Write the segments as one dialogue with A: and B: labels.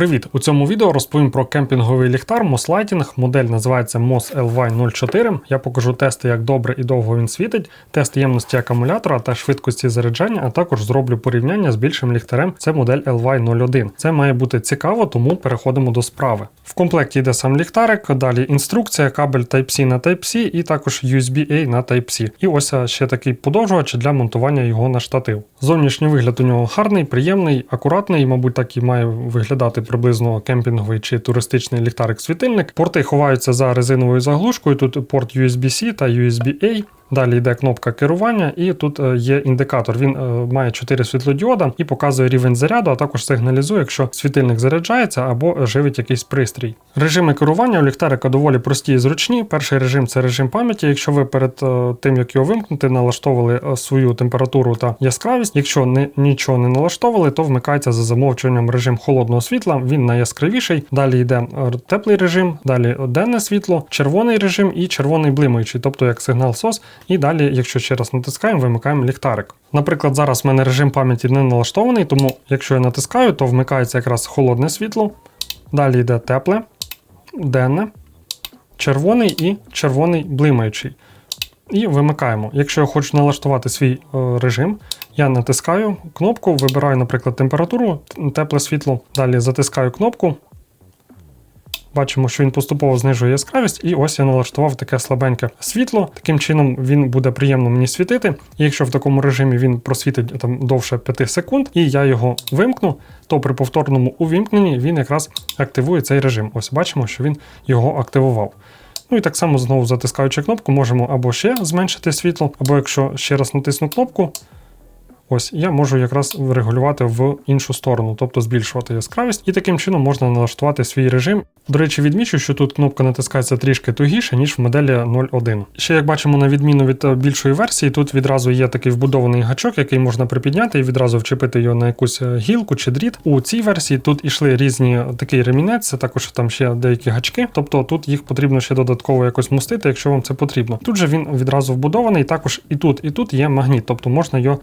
A: Привіт! У цьому відео розповім про кемпінговий ліхтар MOS Lighting. Модель називається MOS LY04. Я покажу тести, як добре і довго він світить, тест ємності акумулятора та швидкості заряджання, а також зроблю порівняння з більшим ліхтарем. Це модель LY01. Це має бути цікаво, тому переходимо до справи. В комплекті йде сам ліхтарик, далі інструкція, кабель Type-C на Type-C і також USB-A на Type-C. І ось ще такий подовжувач для монтування його на штатив. Зовнішній вигляд у нього гарний, приємний, акуратний, мабуть, так і має виглядати приблизно кемпінговий чи туристичний ліхтарик-світильник. Порти ховаються за резиновою заглушкою. Тут порт USB-C та USB-A. Далі йде кнопка керування, і тут е, є індикатор. Він е, має 4 світлодіода і показує рівень заряду, а також сигналізує, якщо світильник заряджається або живить якийсь пристрій. Режими керування у ліхтарика доволі прості і зручні. Перший режим це режим пам'яті. Якщо ви перед е, тим, як його вимкнути, налаштовували свою температуру та яскравість. Якщо не, нічого не налаштовували, то вмикається за замовчуванням режим холодного світла. Він найяскравіший. Далі йде теплий режим, далі денне світло, червоний режим і червоний блимаючий, тобто як сигнал SOS. І далі, якщо ще раз натискаємо, вимикаємо ліхтарик. Наприклад, зараз в мене режим пам'яті не налаштований, тому якщо я натискаю, то вмикається якраз холодне світло. Далі йде тепле, денне, червоний і червоний блимаючий. І вимикаємо. Якщо я хочу налаштувати свій е, режим, я натискаю кнопку, вибираю, наприклад, температуру, тепле світло. Далі затискаю кнопку. Бачимо, що він поступово знижує яскравість, і ось я налаштував таке слабеньке світло. Таким чином він буде приємно мені світити. І якщо в такому режимі він просвітить там довше 5 секунд, і я його вимкну, то при повторному увімкненні він якраз активує цей режим. Ось бачимо, що він його активував. Ну і так само знову затискаючи кнопку, можемо або ще зменшити світло, або якщо ще раз натисну кнопку, ось я можу якраз регулювати в іншу сторону, тобто збільшувати яскравість, і таким чином можна налаштувати свій режим. До речі, відмічу, що тут кнопка натискається трішки тугіше, ніж в моделі 0.1. Ще як бачимо, на відміну від е, більшої версії, тут відразу є такий вбудований гачок, який можна припідняти і відразу вчепити його на якусь е, гілку чи дріт. У цій версії тут ішли різні е, такий ремінець, це також там ще деякі гачки, тобто тут їх потрібно ще додатково якось мустити, якщо вам це потрібно. Тут же він відразу вбудований, також і тут, і тут є магніт, тобто можна його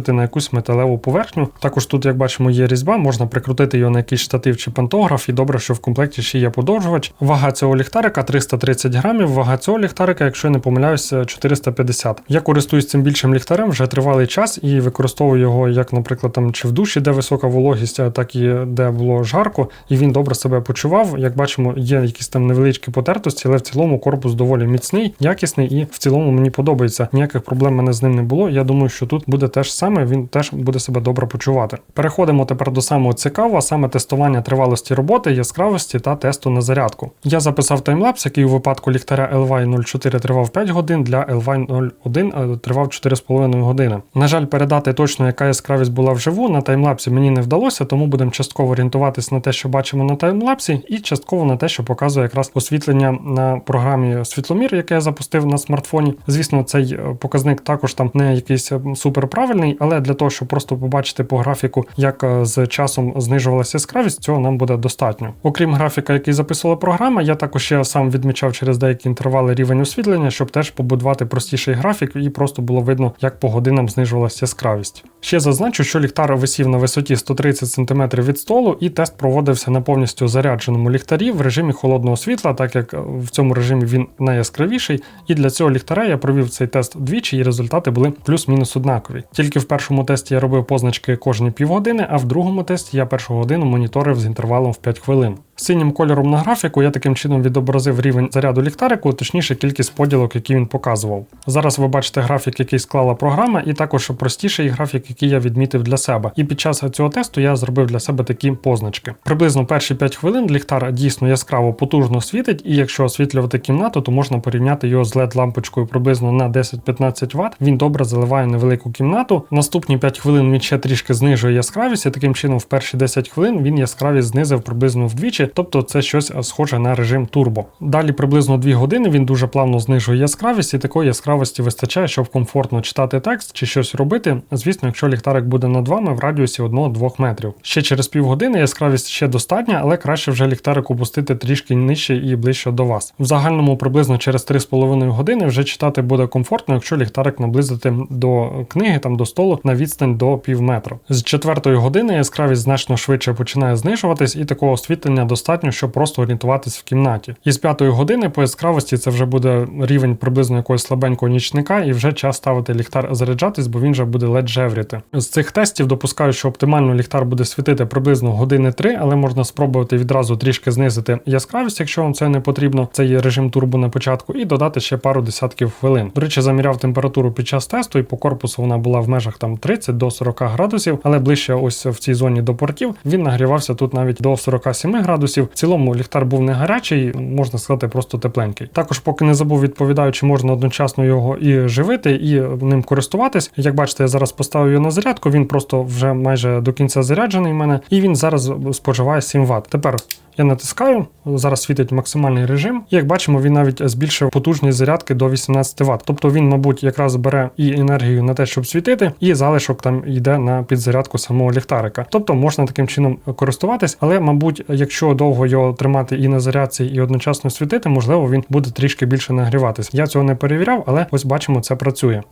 A: примагнітити на якусь металеву поверхню. Також тут, як бачимо, є різьба, можна прикрутити його на якийсь штатив чи пантограф, і добре, що в комплекті ще є подовжувач. Вага цього ліхтарика 330 грамів, вага цього ліхтарика, якщо я не помиляюся, 450. Я користуюсь цим більшим ліхтарем вже тривалий час і використовую його як, наприклад, там чи в душі, де висока вологість, так і де було жарко, і він добре себе почував. Як бачимо, є якісь там невеличкі потертості, але в цілому корпус доволі міцний, якісний і в цілому мені подобається. Ніяких проблем мене з ним не було. Я думаю, що тут буде те ж саме, він теж буде себе добре почувати. Переходимо тепер до самого цікавого, саме тестування тривалості роботи, яскравості та тесту на зарядку. Я записав таймлапс, який у випадку ліхтаря LY04 тривав 5 годин, для LY01 тривав 4,5 години. На жаль, передати точно, яка яскравість була вживу на таймлапсі мені не вдалося, тому будемо частково орієнтуватись на те, що бачимо на таймлапсі, і частково на те, що показує якраз освітлення на програмі Світломір, яке я запустив на смартфоні. Звісно, цей е, показник також там не якийсь е, супер правильний, але для того, щоб просто побачити по графіку, як е, з часом знижувалася яскравість, цього нам буде достатньо. Окрім графіка, який записувала програма, я також ще сам відмічав через деякі інтервали рівень освітлення, щоб теж побудувати простіший графік, і просто було видно, як по годинам знижувалася яскравість. Ще зазначу, що ліхтар висів на висоті 130 см від столу, і тест проводився на повністю зарядженому ліхтарі в режимі холодного світла, так як в цьому режимі він найяскравіший. І для цього ліхтаря я провів цей тест двічі, і результати були плюс-мінус однакові. Тільки в першому тесті я робив позначки кожні півгодини, а в другому тесті я першу годину моніторив з інтервалом в 5 хвилин. Синім кольором на графіку я таким чином відобразив рівень заряду ліхтарику, точніше кількість поділок, які він показував. Зараз ви бачите графік, який склала програма, і також простіший графік, який я відмітив для себе. І під час цього тесту я зробив для себе такі позначки. Приблизно перші 5 хвилин ліхтар дійсно яскраво потужно світить, і якщо освітлювати кімнату, то можна порівняти його з led лампочкою приблизно на 10-15 Вт. Він добре заливає невелику кімнату. Наступні 5 хвилин він ще трішки знижує яскравість, і таким чином в перші 10 хвилин він яскравість знизив приблизно вдвічі. тобто це щось схоже на режим турбо. Далі приблизно 2 години він дуже плавно знижує яскравість, і такої яскравості вистачає, щоб комфортно читати текст чи щось робити. Звісно, якщо ліхтарик буде над вами в радіусі 1-2 метрів. Ще через півгодини яскравість ще достатня, але краще вже ліхтарик опустити трішки нижче і ближче до вас. В загальному приблизно через 3,5 години вже читати буде комфортно, якщо ліхтарик наблизити до книги там до столу на відстань до пів метра. З четвертої години яскравість значно швидше починає знижуватись, і такого освітлення достатньо, щоб просто орієнтуватись в кімнаті. І з п'ятої години по яскравості це вже буде рівень приблизно якогось слабенького нічника, і вже час ставити ліхтар заряджатись, бо він вже буде ледь жевріти. З цих тестів допускаю, що оптимально ліхтар буде світити приблизно години 3, але можна спробувати відразу трішки знизити яскравість, якщо вам це не потрібно. Це є режим турбо на початку, і додати ще пару десятків хвилин. До речі, заміряв температуру під час тесту, і по корпусу вона була в межах там 30 до 40 градусів, але ближче ось в цій зоні до портів він нагрівався тут навіть до 47 градусів. В цілому ліхтар був не гарячий, можна сказати, просто тепленький. Також, поки не забув, відповідаю, чи можна одночасно його і живити, і ним користуватись. Як бачите, я зараз поставив його на зарядку. Він просто вже майже до кінця заряджений в мене, і він зараз споживає 7 Вт. Тепер я натискаю, зараз світить максимальний режим. І як бачимо, він навіть збільшив потужність зарядки до 18 Вт. Тобто він, мабуть, якраз бере і енергію на те, щоб світити, і залишок там йде на підзарядку самого ліхтарика. Тобто можна таким чином користуватись, але, мабуть, якщо довго його тримати і на зарядці, і одночасно світити, можливо, він буде трішки більше нагріватись. Я цього не перевіряв, але ось бачимо, це працює.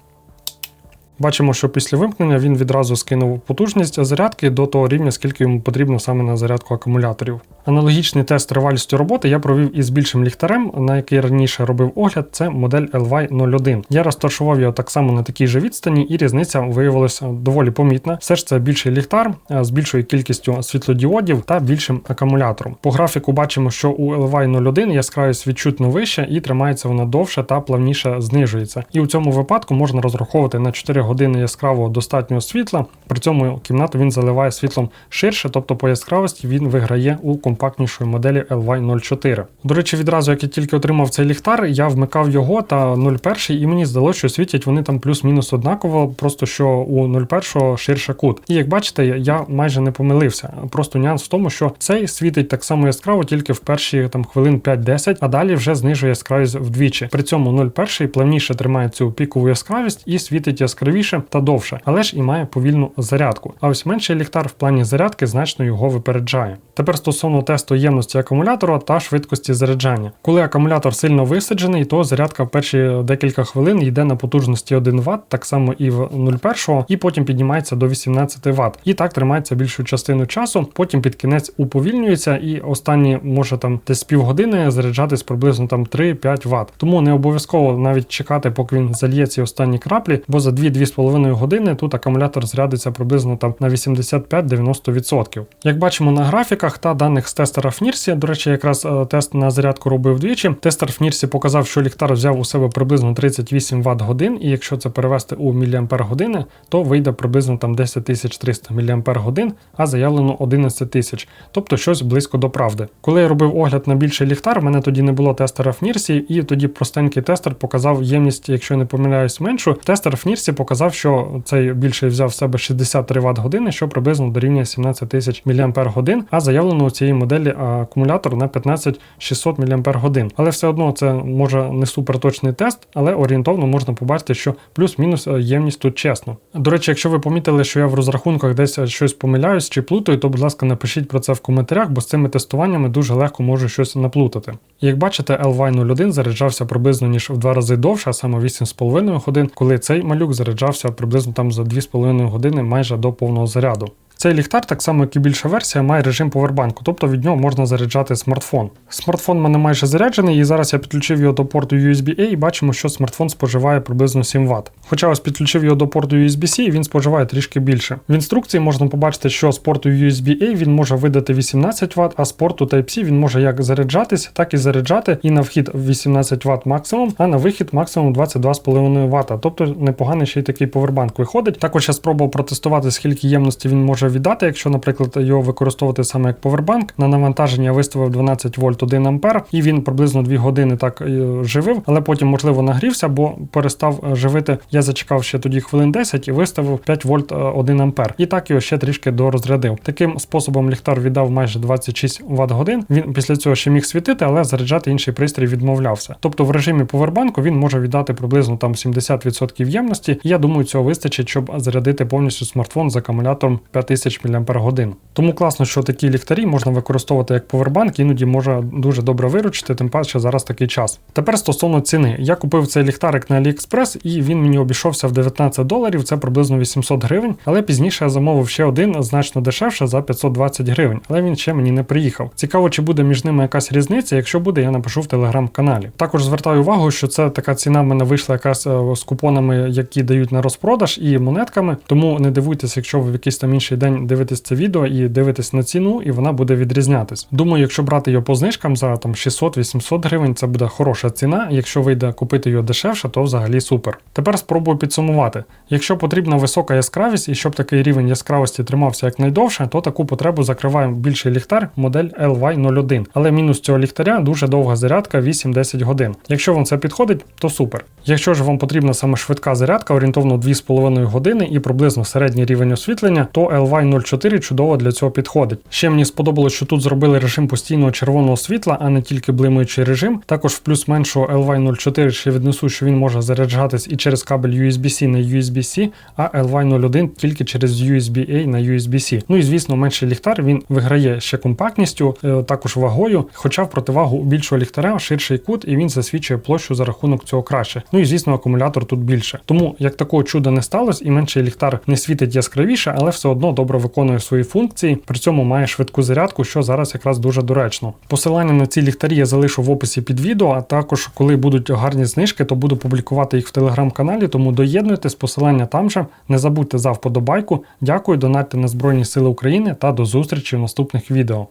A: Бачимо, що після вимкнення він відразу скинув потужність зарядки до того рівня, скільки йому потрібно саме на зарядку акумуляторів. Аналогічний тест тривалістю роботи я провів із більшим ліхтарем, на який раніше робив огляд, це модель LY01. Я розташував його так само на такій же відстані, і різниця виявилася доволі помітна. Все ж це більший ліхтар з більшою кількістю світлодіодів та більшим акумулятором. По графіку бачимо, що у LY01 яскравість відчутно вища і тримається вона довше та плавніше знижується. І у цьому випадку можна розраховувати на 4 години яскравого достатнього світла. При цьому кімнату він заливає світлом ширше, тобто по яскравості він виграє у компактнішої моделі LY04. До речі, відразу, як я тільки отримав цей ліхтар, я вмикав його та 01, і мені здалося, що світять вони там плюс-мінус однаково, просто що у 01 ширше кут. І як бачите, я майже не помилився. Просто нюанс в тому, що цей світить так само яскраво, тільки в перші там хвилин 5-10, а далі вже знижує яскравість вдвічі. При цьому 01 плавніше тримає цю пікову яскравість і світить яскравіше та довше, але ж і має повільну зарядку. А ось менший ліхтар в плані зарядки значно його випереджає. Тепер стосовно тесту ємності акумулятора та швидкості заряджання. Коли акумулятор сильно висаджений, то зарядка в перші декілька хвилин йде на потужності 1 Вт, так само і в 0,1, і потім піднімається до 18 Вт. І так тримається більшу частину часу, потім під кінець уповільнюється, і останні може там десь півгодини заряджатись приблизно там 3-5 Вт. Тому не обов'язково навіть чекати, поки він зальє ці останні краплі, бо за 2-2,5 години тут акумулятор зрядиться приблизно там на 85-90%. Як бачимо на графіках та даних з тестера Фнірсі, до речі, якраз е, тест на зарядку робив двічі. Тестер Фнірсі показав, що ліхтар взяв у себе приблизно 38 Вт годин, і якщо це перевести у міліампер години, то вийде приблизно там 10 300 годин, а заявлено 11 тисяч, тобто щось близько до правди. Коли я робив огляд на більший ліхтар, в мене тоді не було тестера Фнірсі, і тоді простенький тестер показав ємність, якщо не помиляюсь, меншу. Тестер Фнірсі показав, що цей більший взяв в себе 63 Вт години, що приблизно дорівнює 17 тисяч годин, а заявлено у цієї моделі акумулятор на 15600 мАч. Але все одно це може не суперточний тест, але орієнтовно можна побачити, що плюс-мінус е, ємність тут чесно. До речі, якщо ви помітили, що я в розрахунках десь щось помиляюсь чи плутаю, то будь ласка, напишіть про це в коментарях, бо з цими тестуваннями дуже легко можу щось наплутати. Як бачите, LY01 заряджався приблизно ніж в два рази довше, а саме 8,5 годин, коли цей малюк заряджався приблизно там за 2,5 години майже до повного заряду. Цей ліхтар, так само як і більша версія, має режим повербанку, тобто від нього можна заряджати смартфон. Смартфон в мене майже заряджений, і зараз я підключив його до порту USB-A і бачимо, що смартфон споживає приблизно 7 Вт. Хоча ось підключив його до порту USB-C і він споживає трішки більше. В інструкції можна побачити, що з порту USB-A він може видати 18 Вт, а з порту Type-C він може як заряджатись, так і заряджати. І на вхід 18 Вт максимум, а на вихід максимум 22,5 Вт. Тобто непоганий ще й такий повербанк виходить. Також я спробував протестувати, скільки ємності він може віддати, якщо, наприклад, його використовувати саме як повербанк. На навантаження виставив 12 вольт 1 ампер, і він приблизно 2 години так е, живив, але потім, можливо, нагрівся, бо перестав е, живити. Я зачекав ще тоді хвилин 10 і виставив 5 вольт е, 1 ампер. І так його ще трішки дорозрядив. Таким способом ліхтар віддав майже 26 Вт годин. Він після цього ще міг світити, але заряджати інший пристрій відмовлявся. Тобто в режимі повербанку він може віддати приблизно там 70% ємності. І я думаю, цього вистачить, щоб зарядити повністю смартфон з акумулятором 5000 мАч. Тому класно, що такі ліхтарі можна використовувати як повербанк, іноді може дуже добре виручити, тим паче зараз такий час. Тепер стосовно ціни. Я купив цей ліхтарик на AliExpress і він мені обійшовся в 19 доларів, це приблизно 800 гривень. Але пізніше я замовив ще один значно дешевше за 520 гривень, але він ще мені не приїхав. Цікаво, чи буде між ними якась різниця. Якщо буде, я напишу в телеграм-каналі. Також звертаю увагу, що це така ціна в мене вийшла якраз е, з купонами, які дають на розпродаж і монетками. Тому не дивуйтесь, якщо ви в якийсь там інший день дивитесь це відео і дивитесь на ціну, і вона буде відрізнятись. Думаю, якщо брати його по знижкам за там 600-800 гривень, це буде хороша ціна. Якщо вийде купити його дешевше, то взагалі супер. Тепер спробую підсумувати. Якщо потрібна висока яскравість і щоб такий рівень яскравості тримався якнайдовше, то таку потребу закриває більший ліхтар модель LY01. Але мінус цього ліхтаря дуже довга зарядка 8-10 годин. Якщо вам це підходить, то супер. Якщо ж вам потрібна саме швидка зарядка, орієнтовно 2,5 години і приблизно середній рівень освітлення, то LY04 чудово для цього підходить. Ще мені сподобалось, що тут зробили режим постійного червоного світла, а не тільки блимаючий режим. Також в плюс меншого LY04 ще віднесу, що він може заряджатись і через кабель USB-C на USB-C, а LY01 тільки через USB-A на USB-C. Ну і звісно, менший ліхтар він виграє ще компактністю, е, також вагою, хоча в противагу більшого ліхтаря ширший кут, і він засвідчує площу за рахунок цього краще. Ну і звісно, акумулятор тут більше. Тому як такого чуда не сталося, і менший ліхтар не світить яскравіше, але все одно добре виконує свої функції. При цьому має швидку зарядку, що зараз якраз дуже доречно. Посилання на ці ліхтарі я залишу в описі під відео. А також, коли будуть гарні знижки, то буду публікувати їх в телеграм-каналі. Тому доєднуйтесь, посилання там же. Не забудьте за вподобайку. Дякую, донатьте на Збройні Сили України та до зустрічі в наступних відео.